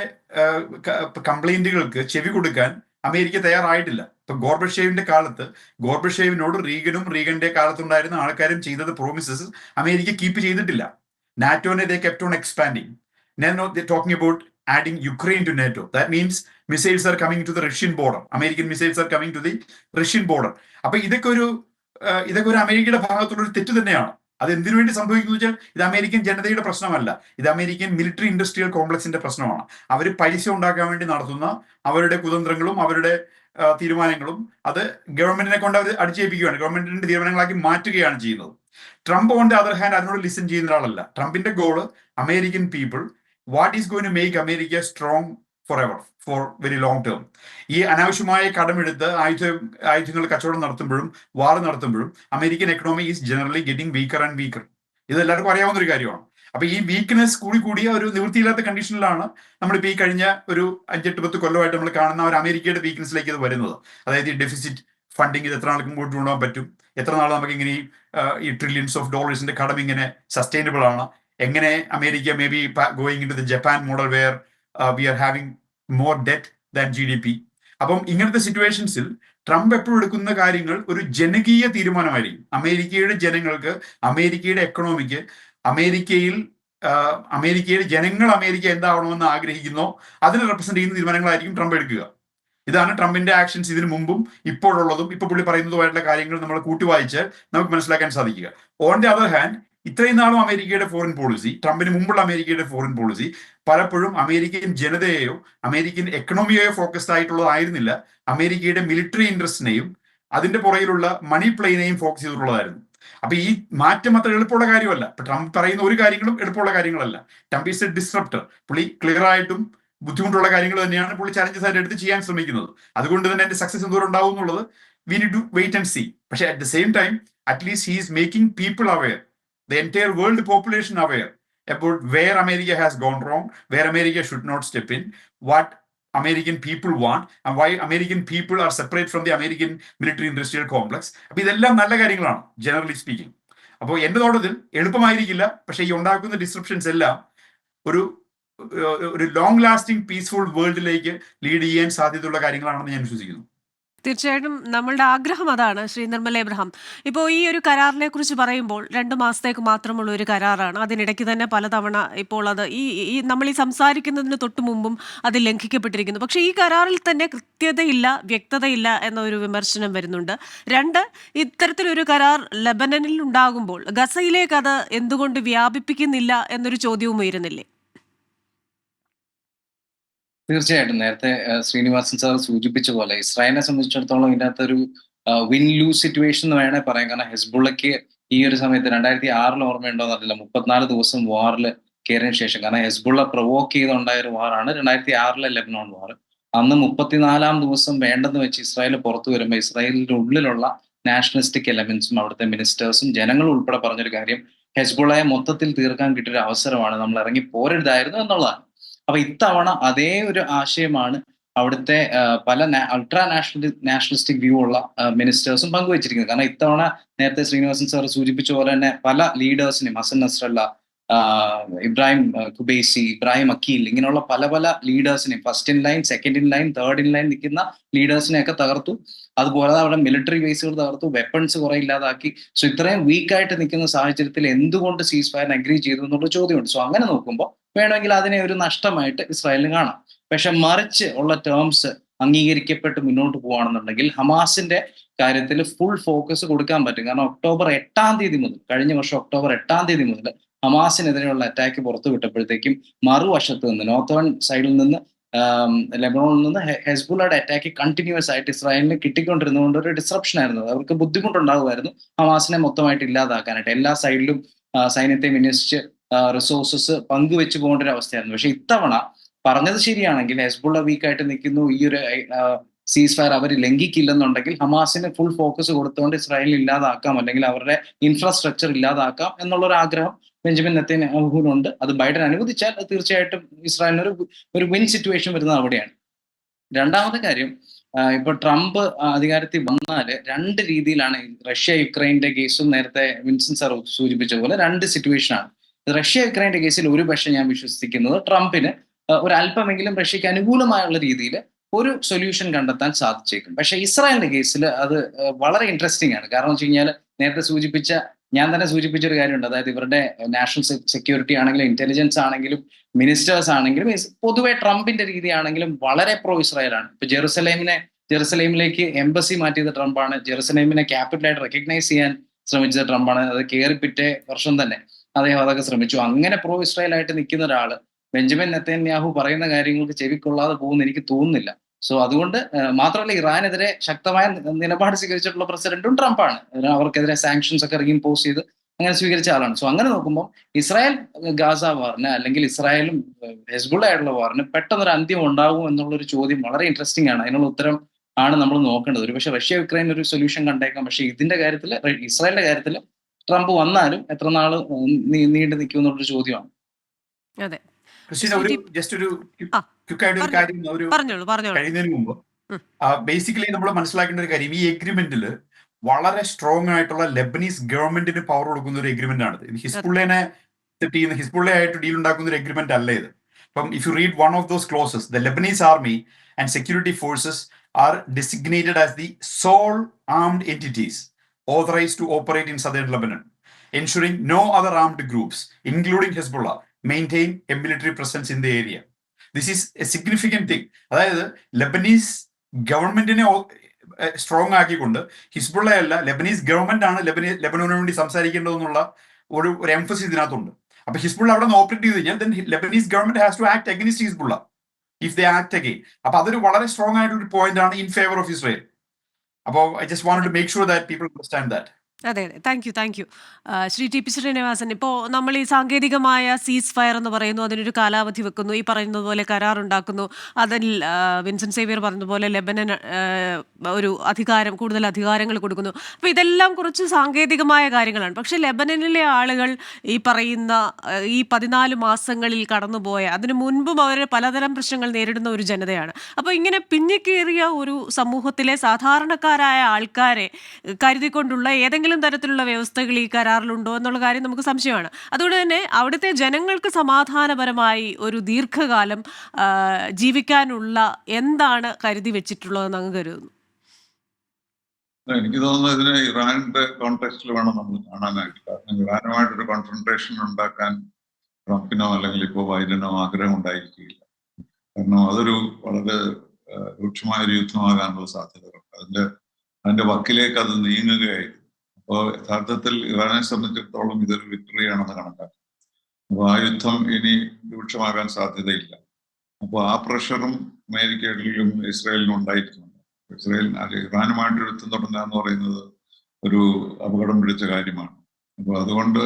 കംപ്ലൈന്റുകൾക്ക് ചെവി കൊടുക്കാൻ അമേരിക്ക തയ്യാറായിട്ടില്ല. ഇപ്പൊ ഗോർബഷേവിന്റെ കാലത്ത് ഗോർബഷേവിനോട് റീഗനും റീഗന്റെ കാലത്തുണ്ടായിരുന്ന ആൾക്കാരും ചെയ്തത് പ്രോമിസസ് അമേരിക്ക കീപ്പ് ചെയ്തിട്ടില്ല. നാറ്റോനെ ദേ കെപ്റ്റ് ഓൺ എക്സ്പാൻഡിങ് ഞാൻ talking about adding Ukraine to NATO that means missiles are coming to the Russian border American missiles are coming to the Russian border അപ്പൊ ഇതൊക്കെ ഒരു ഇതൊക്കെ ഒരു അമേരിക്കയുടെ ഭാഗത്തുള്ള ഒരു തെറ്റ് തന്നെയാണ്. അത് എന്തിനു വേണ്ടി സംഭവിക്കുന്നു വെച്ചാൽ ഇത് അമേരിക്കൻ ജനതയുടെ പ്രശ്നമല്ല. ഇത് അമേരിക്കൻ മിലിറ്ററി ഇൻഡസ്ട്രിയൽ കോംപ്ലക്സിന്റെ പ്രശ്നമാണ്. അവർ പൈസ ഉണ്ടാക്കാൻ വേണ്ടി നടത്തുന്ന അവരുടെ കുതന്ത്രങ്ങളും അവരുടെ തീരുമാനങ്ങളും അത് ഗവൺമെന്റിനെ കൊണ്ട് അവർ അടിച്ചേൽപ്പിക്കുകയാണ്. ഗവൺമെന്റിന്റെ തീരുമാനങ്ങളാക്കി മാറ്റുകയാണ് ചെയ്യുന്നത്. Trump on the other hand അതിനോട് ലിസൺ ചെയ്യുന്ന ഒരാളല്ല. ട്രംപിന്റെ goal American people what is going to make America strong for ever for very long term ഈ അനാവശ്യമായ കടമെടുത്ത് ആയുധ ആയുധങ്ങൾ കച്ചവടം നടത്തുമ്പോഴും war നടത്തുമ്പോഴും American economy is generally getting weaker and weaker ഇത് എല്ലാവർക്കും അറിയാവുന്ന ഒരു കാര്യമാണ്. അപ്പൊ ഈ വീക്ക്നെസ് കൂടി കൂടിയ ഒരു നിവൃത്തിയില്ലാത്ത കണ്ടീഷനിലാണ് നമ്മളിപ്പോ ഈ കഴിഞ്ഞ ഒരു അഞ്ചെട്ട് പത്ത് കൊല്ലമായിട്ട് നമ്മൾ കാണുന്ന ഒരു അമേരിക്കയുടെ വീക്ക്നെസ്സിലേക്ക് ഇത് വരുന്നത്. അതായത് ഈ ഡെഫിസിറ്റ് ഫണ്ടിങ് ഇത് എത്ര നാൾക്ക് മുമ്പോട്ട് കൊണ്ടുപോകാൻ പറ്റും? എത്ര നാൾ നമുക്ക് ഇങ്ങനെ ഈ, ട്രില്യൺസ് ഓഫ് ഡോളേഴ്സിന്റെ കടം ഇങ്ങനെ സസ്റ്റൈനബിൾ ആണ്? എങ്ങനെ America may be going in to the Japan model where we are having more debt than G D P അപ്പം ഇങ്ങനത്തെ സിറ്റുവേഷൻസിൽ ട്രംപ് എപ്പോഴും എടുക്കുന്ന കാര്യങ്ങൾ ഒരു ജനകീയ തീരുമാനമായിരിക്കും. അമേരിക്കയുടെ ജനങ്ങൾക്ക് അമേരിക്കയുടെ എക്കണോമിക്ക് അമേരിക്കയിൽ അമേരിക്കയിലെ ജനങ്ങൾ അമേരിക്ക എന്താവണമെന്ന് ആഗ്രഹിക്കുന്നോ അതിനെ റെപ്രസെന്റ് ചെയ്യുന്ന തീരുമാനങ്ങളായിരിക്കും ട്രംപ് എടുക്കുക. ഇതാണ് ട്രംപിന്റെ ആക്ഷൻസ് ഇതിനു മുമ്പും ഇപ്പോഴുള്ളതും. ഇപ്പൊ പുള്ളി പറയുന്നതുമായിട്ടുള്ള കാര്യങ്ങൾ നമ്മൾ കൂട്ടി വായിച്ചാൽ നമുക്ക് മനസ്സിലാക്കാൻ സാധിക്കുക. ഓൺ ദി അതർ ഹാൻഡ് ഇത്രയും നാളും അമേരിക്കയുടെ ഫോറിൻ പോളിസി ട്രംപിന് മുമ്പുള്ള അമേരിക്കയുടെ ഫോറിൻ പോളിസി പലപ്പോഴും അമേരിക്കൻ ജനതയെയോ അമേരിക്കൻ എക്കണോമിയെയോ ഫോക്കസ്ഡ് ആയിട്ടുള്ളതായിരുന്നില്ല. അമേരിക്കയുടെ മിലിറ്ററി ഇൻട്രസ്റ്റിനെയും അതിന്റെ പുറയിലുള്ള മണി പ്ലെയിനെയും ഫോക്കസ് ചെയ്തിട്ടുള്ളതായിരുന്നു. അപ്പൊ ഈ മാറ്റം അത്ര എളുപ്പമുള്ള കാര്യമല്ല. ഇപ്പൊ ട്രംപ് പറയുന്ന ഒരു കാര്യങ്ങളും എളുപ്പമുള്ള കാര്യങ്ങളല്ല. ട്രംപ് ഈസ് എ ഡിസ്റപ്റ്റർ പുള്ളി ക്ലിയർ ആയിട്ടും ബുദ്ധിമുട്ടുള്ള കാര്യങ്ങൾ തന്നെയാണ് പുള്ളി ചലഞ്ചസ് ആയിട്ട് എടുത്ത് ചെയ്യാൻ ശ്രമിക്കുന്നത്. അതുകൊണ്ട് തന്നെ എന്റെ സക്സസ് എന്തോരം ഉണ്ടാവും എന്നുള്ളത് we need to wait and see പക്ഷെ at the same time at least he is making people aware the entire world population aware about where America has gone wrong, where America should not step in, what American people want, and why American people are separate from the American military industrial complex. അപ്പൊ ഇതെല്ലാം നല്ല കാര്യങ്ങളാണ് ജനറലി സ്പീക്കിംഗ് അപ്പോൾ എന്റെ തോട്ടത്തിൽ എളുപ്പമായിരിക്കില്ല പക്ഷേ ഈ ഉണ്ടാക്കുന്ന ഡിസ്ക്രിപ്ഷൻസ് എല്ലാം ഒരു ഒരു ലോങ് ലാസ്റ്റിംഗ് പീസ്ഫുൾ വേൾഡിലേക്ക് ലീഡ് ചെയ്യാൻ സാധ്യതയുള്ള കാര്യങ്ങളാണെന്ന് ഞാൻ വിശ്വസിക്കുന്നു തീർച്ചയായിട്ടും നമ്മളുടെ ആഗ്രഹം അതാണ് ശ്രീ നിർമ്മല എബ്രഹാം. ഇപ്പോൾ ഈ ഒരു കരാറിനെ കുറിച്ച് പറയുമ്പോൾ രണ്ട് മാസത്തേക്ക് മാത്രമുള്ള ഒരു കരാറാണ്. അതിനിടയ്ക്ക് തന്നെ പലതവണ ഇപ്പോൾ അത് ഈ ഈ നമ്മൾ ഈ സംസാരിക്കുന്നതിന് തൊട്ട് മുമ്പും അത് ലംഘിക്കപ്പെട്ടിരിക്കുന്നു. പക്ഷേ ഈ കരാറിൽ തന്നെ കൃത്യതയില്ല വ്യക്തതയില്ല എന്നൊരു വിമർശനം വരുന്നുണ്ട്. രണ്ട് ഇത്തരത്തിലൊരു കരാർ ലബനനിൽ ഉണ്ടാകുമ്പോൾ ഗസയിലേക്ക് അത് എന്തുകൊണ്ട് വ്യാപിപ്പിക്കുന്നില്ല എന്നൊരു ചോദ്യവും ഉയരുന്നില്ലേ? തീർച്ചയായിട്ടും. നേരത്തെ ശ്രീനിവാസൻ സാർ സൂചിപ്പിച്ച പോലെ ഇസ്രായേലിനെ സംബന്ധിച്ചിടത്തോളം ഇതിനകത്ത് ഒരു വിൻ ലൂസ് സിറ്റുവേഷൻ എന്ന് വേണേ പറയാം. കാരണം ഹെസ്ബുള്ളയ്ക്ക് ഈ ഒരു സമയത്ത് രണ്ടായിരത്തി ആറിൽ ഓർമ്മയുണ്ടോ എന്നറിയില്ല മുപ്പത്തിനാല് ദിവസം വാറിൽ കയറിയതിനു ശേഷം. കാരണം ഹെസ്ബുള്ള പ്രൊവോക്ക് ചെയ്തുണ്ടായ ഒരു വാറാണ് രണ്ടായിരത്തി ആറിലെ ലെബനോൺ വാർ അന്ന് മുപ്പത്തിനാലാം ദിവസം വേണ്ടെന്ന് വെച്ച് ഇസ്രായേൽ പുറത്തു വരുമ്പോൾ ഇസ്രായേലിന്റെ ഉള്ളിലുള്ള നാഷണലിസ്റ്റിക് എലമെന്റ്സും അവിടുത്തെ മിനിസ്റ്റേഴ്സും ജനങ്ങളും ഉൾപ്പെടെ പറഞ്ഞൊരു കാര്യം ഹെസ്ബുള്ളയെ മൊത്തത്തിൽ തീർക്കാൻ കിട്ടിയൊരു അവസരമാണ്. നമ്മൾ ഇറങ്ങി പോരരുതായിരുന്നു എന്നുള്ളതാണ്. അപ്പൊ ഇത്തവണ അതേ ഒരു ആശയമാണ് അവിടുത്തെ പല അൾട്രാ നാഷണൽ നാഷണലിസ്റ്റിക് വ്യൂ ഉള്ള മിനിസ്റ്റേഴ്സും പങ്കുവച്ചിരിക്കുന്നത്. കാരണം ഇത്തവണ നേരത്തെ ശ്രീനിവാസൻ സാർ സൂചിപ്പിച്ച പോലെ തന്നെ പല ലീഡേഴ്സിനെയും ഹസൻ നസ്രല്ല ഇബ്രാഹിം ഖുബേസി ഇബ്രാഹിം അക്കീൽ ഇങ്ങനെയുള്ള പല പല ലീഡേഴ്സിനെയും first in line second in line third in line നിൽക്കുന്ന ലീഡേഴ്സിനെയൊക്കെ തകർത്തു. അതുപോലെ അവിടെ മിലിറ്ററി ബേസുകൾ തകർത്തു. വെപ്പൺസ് കുറെ ഇല്ലാതാക്കി. സോ ഇത്രയും വീക്കായിട്ട് നിൽക്കുന്ന സാഹചര്യത്തിൽ എന്തുകൊണ്ട് സീസ് ഫയർ അഗ്രി ചെയ്തു എന്നുള്ള ചോദ്യമുണ്ട്. സോ അങ്ങനെ നോക്കുമ്പോൾ വേണമെങ്കിൽ അതിനെ ഒരു നഷ്ടമായിട്ട് ഇസ്രായേലിന് കാണാം. പക്ഷെ മറിച്ച് ഉള്ള ടേംസ് അംഗീകരിക്കപ്പെട്ട് മുന്നോട്ട് പോവുകയാണെന്നുണ്ടെങ്കിൽ ഹമാസിന്റെ കാര്യത്തിൽ ഫുൾ ഫോക്കസ് കൊടുക്കാൻ പറ്റും. കാരണം ഒക്ടോബർ എട്ടാം തീയതി മുതൽ കഴിഞ്ഞ വർഷം ഒക്ടോബർ എട്ടാം തീയതി മുതൽ ഹമാസിനെതിരെയുള്ള അറ്റാക്ക് പുറത്തു വിട്ടപ്പോഴത്തേക്കും മറുവശത്ത് നിന്ന് നോർത്തേൺ സൈഡിൽ നിന്ന് ലെബനോണിൽ നിന്ന് ഹെസ്ബുള്ളയുടെ അറ്റാക്ക് കണ്ടിന്യൂസ് ആയിട്ട് ഇസ്രായേലിന് കിട്ടിക്കൊണ്ടിരുന്നതുകൊണ്ട് ഒരു ഡിസ്റപ്ഷൻ ആയിരുന്നു. അവർക്ക് ബുദ്ധിമുട്ടുണ്ടാകുമായിരുന്നു. ഹമാസിനെ മൊത്തമായിട്ട് ഇല്ലാതാക്കാനായിട്ട് എല്ലാ സൈഡിലും സൈന്യത്തെ വിന്യസിച്ച് റിസോഴ്സസ് പങ്കുവെച്ച് പോകേണ്ട ഒരു അവസ്ഥയായിരുന്നു പക്ഷെ ഇത്തവണ പറഞ്ഞത് ശരിയാണെങ്കിൽ ഹെസ്ബുള്ള വീക്കായിട്ട് നിൽക്കുന്നു. ഈ ഒരു സീസ് ഫയർ അവർ ലംഘിക്കില്ലെന്നുണ്ടെങ്കിൽ ഹമാസിന് ഫുൾ ഫോക്കസ് കൊടുത്തുകൊണ്ട് ഇസ്രായേലിൽ ഇല്ലാതാക്കാം. അല്ലെങ്കിൽ അവരുടെ ഇൻഫ്രാസ്ട്രക്ചർ ഇല്ലാതാക്കാം എന്നുള്ളൊരു ആഗ്രഹം ബെഞ്ചമിൻ നെത്തന്യാഹുവിനുണ്ട് അത് ബൈഡൻ അനുവദിച്ചാൽ തീർച്ചയായിട്ടും ഇസ്രായേലിന് ഒരു ഒരു വിൻ സിറ്റുവേഷൻ വരുന്നത് അവിടെയാണ്. രണ്ടാമത്തെ കാര്യം ഇപ്പൊ ട്രംപ് അധികാരത്തിൽ വന്നാൽ രണ്ട് രീതിയിലാണ് റഷ്യ യുക്രൈന്റെ കേസും നേരത്തെ വിൻസൻ സാർ സൂചിപ്പിച്ച പോലെ രണ്ട് സിറ്റുവേഷൻ ആണ്. റഷ്യ യുക്രൈന്റെ കേസിൽ ഒരു പക്ഷേ ഞാൻ വിശ്വസിക്കുന്നത് ട്രംപിന് ഒരു അല്പമെങ്കിലും റഷ്യക്ക് അനുകൂലമായുള്ള രീതിയിൽ ഒരു സൊല്യൂഷൻ കണ്ടെത്താൻ സാധിച്ചേക്കും. പക്ഷെ ഇസ്രായേലിന്റെ കേസിൽ അത് വളരെ ഇൻട്രസ്റ്റിംഗ് ആണ്. കാരണം വെച്ച് കഴിഞ്ഞാൽ നേരത്തെ സൂചിപ്പിച്ച ഞാൻ തന്നെ സൂചിപ്പിച്ച ഒരു കാര്യമുണ്ട്. അതായത് ഇവരുടെ നാഷണൽ സെക്യൂരിറ്റി ആണെങ്കിലും ഇന്റലിജൻസ് ആണെങ്കിലും മിനിസ്റ്റേഴ്സ് ആണെങ്കിലും പൊതുവേ ട്രംപിന്റെ രീതിയാണെങ്കിലും വളരെ പ്രോ ഇസ്രായേൽ ആണ്. ഇപ്പൊ ജെറുസലേമിനെ ജെറുസലേമിലേക്ക് എംബസി മാറ്റിയത് ട്രംപാണ്. ജെറുസലേമിനെ ക്യാപിറ്റലായിട്ട് റെക്കഗ്നൈസ് ചെയ്യാൻ ശ്രമിച്ചത് ട്രംപാണ്. അത് കയറിപ്പിറ്റേ വർഷം തന്നെ. അദ്ദേഹം അതൊക്കെ ശ്രമിച്ചു. അങ്ങനെ പ്രോ ഇസ്രായേൽ ആയിട്ട് നിൽക്കുന്ന ഒരാൾ ബെഞ്ചമിൻ നെത്തന്യാഹു പറയുന്ന കാര്യങ്ങൾക്ക് ചെവിക്കൊള്ളാതെ പോകുമെന്ന് എനിക്ക് തോന്നുന്നില്ല. സോ അതുകൊണ്ട് മാത്രമല്ല ഇറാനെതിരെ ശക്തമായ നിലപാട് സ്വീകരിച്ചിട്ടുള്ള പ്രസിഡന്റും ട്രംപാണ്. അവർക്കെതിരെ സാങ്ഷൻസ് ഒക്കെ ഇമ്പോസ് ചെയ്ത് അങ്ങനെ സ്വീകരിച്ച ആളാണ്. സോ അങ്ങനെ നോക്കുമ്പോൾ ഇസ്രായേൽ ഗാസ വാറിന് അല്ലെങ്കിൽ ഇസ്രായേലും ഹെസ്ബുള്ള ആയിട്ടുള്ള വാറിന് പെട്ടെന്നൊരു അന്ത്യം ഉണ്ടാവും എന്നുള്ളൊരു ചോദ്യം വളരെ ഇൻട്രസ്റ്റിംഗ് ആണ്. അതിനുള്ള ഉത്തരം ആണ് നമ്മൾ നോക്കേണ്ടത്. ഒരു പക്ഷേ റഷ്യ യുക്രൈൻ ഒരു സൊല്യൂഷൻ കണ്ടേക്കാം. പക്ഷേ ഇതിന്റെ കാര്യത്തിൽ ഇസ്രായേലിന്റെ കാര്യത്തിൽ ട്രംപ് വന്നാലും എത്ര നാൾ നീണ്ടു നിൽക്കും എന്നുള്ളൊരു ചോദ്യമാണ്. അതെ. ഒരു ജസ്റ്റ് ഒരു ആ, ക്വിക്കായിട്ട് ഒരു പറഞ്ഞോ. കാര്യം ഒരു പറഞ്ഞോളൂ പറഞ്ഞോളൂ. കഴിയുന്നതിന് മുമ്പ്. ബേസിക്കലി നമ്മൾ മനസ്സിലാക്കേണ്ട ഒരു കാര്യം ഈ എഗ്രിമെന്റിൽ വളരെ സ്ട്രോങ് ആയിട്ടുള്ള ലെബനീസ് ഗവൺമെന്റിന് പവർ കൊടുക്കുന്ന ഒരു എഗ്രിമെന്റ് ആണ് ഇത് ഹിസ്ബുള്ളനെ സെറ്റ് ചെയ്യുന്ന ഹിസ്ബുള്ള ആയിട്ട് ഡീൽ ഉണ്ടാക്കുന്ന ഒരു എഗ്രിമെന്റ് അല്ല ഇത്. അപ്പം if you read one of those clauses the Lebanese army and security forces are designated as the sole armed entities authorized to operate in southern Lebanon, ensuring no other armed groups, including Hezbollah, maintain a military presence in the area. This is a significant thing. അതായത് ലബനീസ് ഗവൺമെന്റിനെ സ്ട്രോങ് ആക്കിക്കൊണ്ട് ഹിസ്ബുള്ള അല്ല ലബനീസ് ഗവൺമെന്റ് ആണ് ലബനീ ലബനോന് വേണ്ടി സംസാരിക്കേണ്ടതെന്നുള്ള ഒരു ഒരു എംഫസിസ് ഇതിനകത്തുണ്ട് അപ്പൊ ഹിസ്ബുള്ള അവിടെ നിന്ന് ഓപ്പറേറ്റ് ചെയ്ത് കഴിഞ്ഞാൽ then Lebanese government has to act against Hezbollah if they act again അപ്പൊ അതൊരു വളരെ സ്ട്രോങ് ആയിട്ടുള്ള ഒരു പോയിന്റ് ആണ് in favour of Israel about i just wanted to make sure that people understand that. അതെ അതെ. Thank you thank you Shri T P Sreenivasan ഇപ്പോൾ നമ്മൾ ഈ സാങ്കേതികമായ സീസ് ഫയർ എന്ന് പറയുന്നു അതിനൊരു കാലാവധി വെക്കുന്നു. ഈ പറയുന്നത് പോലെ കരാർ ഉണ്ടാക്കുന്നു അതിൽ വിൻസെന്റ് സേവിയർ പറഞ്ഞതുപോലെ ലെബനൻ ഒരു അധികാരം കൂടുതൽ അധികാരങ്ങൾ കൊടുക്കുന്നു. അപ്പോൾ ഇതെല്ലാം കുറച്ച് സാങ്കേതികമായ കാര്യങ്ങളാണ്. പക്ഷേ ലെബനനിലെ ആളുകൾ ഈ പറയുന്ന ഈ പതിനാല് മാസങ്ങളിൽ കടന്നുപോയ അതിനു മുൻപും അവർ പലതരം പ്രശ്നങ്ങൾ നേരിടുന്ന ഒരു ജനതയാണ്. അപ്പോൾ ഇങ്ങനെ പിന്നിക്കേറിയ ഒരു സമൂഹത്തിലെ സാധാരണക്കാരായ ആൾക്കാരെ കരുതിക്കൊണ്ടുള്ള ഏതെങ്കിലും തരത്തിലുള്ള വ്യവസ്ഥകൾ ഈ കരാറിലുണ്ടോ എന്നുള്ള കാര്യം നമുക്ക് സംശയമാണ്. അതുകൊണ്ട് തന്നെ അവിടുത്തെ ജനങ്ങൾക്ക് സമാധാനപരമായി ഒരു ദീർഘകാലം ജീവിക്കാനുള്ള എന്താണ് കരുതി വെച്ചിട്ടുള്ളതെന്ന് അങ്ങ് കരുതുന്നു. എനിക്ക് തോന്നുന്നു ഇതിനെ ഇറാന്റെ കോൺടെക്സ്റ്റിൽ വേണം നമ്മൾ കാണാനായിട്ട്. കാരണം ഇറാനുമായിട്ടൊരു കോൺസെൻട്രേഷൻ ഉണ്ടാക്കാൻ ട്രംപിനോ അല്ലെങ്കിൽ ഇപ്പോൾ ബൈഡനോ ആഗ്രഹം ഉണ്ടായിരിക്കില്ല കാരണം അതൊരു വളരെ രൂക്ഷമായ ഒരു യുദ്ധമാകാനുള്ള സാധ്യതകളുണ്ട്. അതിന്റെ അതിന്റെ വക്കിലേക്ക് അത് നീങ്ങുകയായിരുന്നു. അപ്പോൾ യഥാർത്ഥത്തിൽ ഇറാനെ സംബന്ധിച്ചിടത്തോളം ഇതൊരു വിക്ടറി ആണെന്ന് കണക്കാക്കും. അപ്പോൾ ആ യുദ്ധം ഇനി രൂക്ഷമാകാൻ സാധ്യതയില്ല. അപ്പോൾ ആ പ്രഷറും അമേരിക്കയിലും ഇസ്രായേലിനും ഉണ്ടായിരിക്കുന്നുണ്ട് ഇസ്രായേൽ ഇറാനുമായിട്ട് യുദ്ധം തുടങ്ങുക എന്ന് പറയുന്നത് ഒരു അപകടം പിടിച്ച കാര്യമാണ്. അപ്പോൾ അതുകൊണ്ട്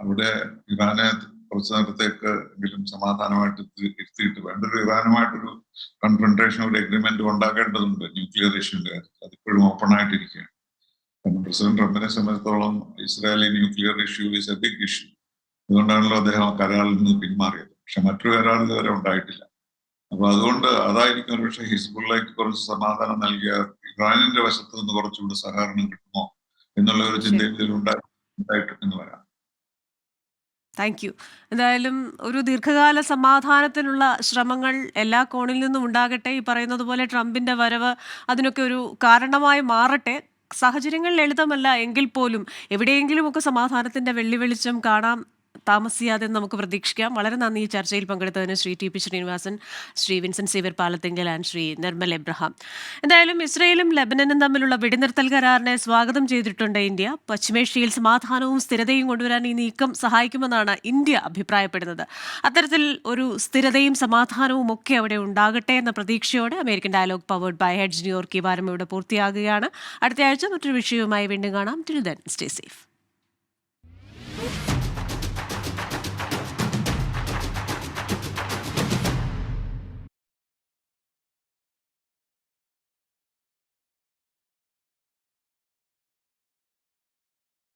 അവിടെ ഇറാനെ കുറച്ചു നേരത്തേക്ക് എങ്കിലും സമാധാനമായിട്ട് ഇരുത്തി- ഇരുത്തിയിട്ട് വേണ്ട ഒരു ഇറാനുമായിട്ടൊരു കൺഫ്രണ്ടേഷൻ ഒരു എഗ്രിമെന്റ് ഉണ്ടാക്കേണ്ടതുണ്ട് ന്യൂക്ലിയർ ഇഷ്യൂന്റെ കാര്യത്തിൽ. അതിപ്പോഴും ഓപ്പൺ ആയിട്ടിരിക്കുകയാണ്. പ്രസിഡന്റ് ട്രംപിനെ സംബന്ധിച്ചിടത്തോളം Israeli nuclear issue is a big issue അതുകൊണ്ടാണല്ലോ അദ്ദേഹം ആ കരാറിൽ നിന്ന് പിന്മാറിയത്. പക്ഷെ മറ്റൊരു കരാർ ഇതുവരെ ഉണ്ടായിട്ടില്ല. അപ്പൊ അതുകൊണ്ട് അതായിരിക്കും ഒരു പക്ഷേ ഹിസ്ബുള്ളയ്ക്ക് കുറച്ച് സമാധാനം നൽകിയ ഇറാനിന്റെ വശത്ത് നിന്ന് കുറച്ചുകൂടി സഹകരണം കിട്ടുമോ എന്നുള്ള ഒരു ചിന്ത ഇതിൽ ഉണ്ടായിട്ട് എന്ന് വരാം താങ്ക് യു എന്തായാലും ഒരു ദീർഘകാല സമാധാനത്തിനുള്ള ശ്രമങ്ങൾ എല്ലാ കോണിൽ നിന്നും ഉണ്ടാകട്ടെ. ഈ പറയുന്നത് പോലെ ട്രംപിന്റെ വരവ് അതിനൊക്കെ ഒരു കാരണമായി മാറട്ടെ. സാഹചര്യങ്ങൾ ലളിതമല്ല എങ്കിൽ പോലും എവിടെയെങ്കിലുമൊക്കെ സമാധാനത്തിന്റെ വെള്ളി വെളിച്ചം കാണാം താമസിയാതെ നമുക്ക് പ്രതീക്ഷിക്കാം. വളരെ നന്ദി ഈ ചർച്ചയിൽ പങ്കെടുത്തതിന് Shri T P Sreenivasan Shri Vincent saver Palathingal and Shri Nirmal Abraham. എന്തായാലും ഇസ്രയേലും ലബനനും തമ്മിലുള്ള വെടിനിർത്തൽ കരാറിനെ സ്വാഗതം ചെയ്തിട്ടുണ്ട് ഇന്ത്യ. പശ്ചിമേഷ്യയിൽ സമാധാനവും സ്ഥിരതയും കൊണ്ടുവരാൻ ഈ നീക്കം സഹായിക്കുമെന്നാണ് ഇന്ത്യ അഭിപ്രായപ്പെടുന്നത്. അത്തരത്തിൽ ഒരു സ്ഥിരതയും സമാധാനവും ഒക്കെ അവിടെ ഉണ്ടാകട്ടെ എന്ന പ്രതീക്ഷയോടെ American dialogue powered by heads New York ഈ വാരം ഇവിടെ പൂർത്തിയാകുകയാണ്. അടുത്ത ആഴ്ച മറ്റൊരു വിഷയവുമായി വീണ്ടും കാണാം. Then stay safe.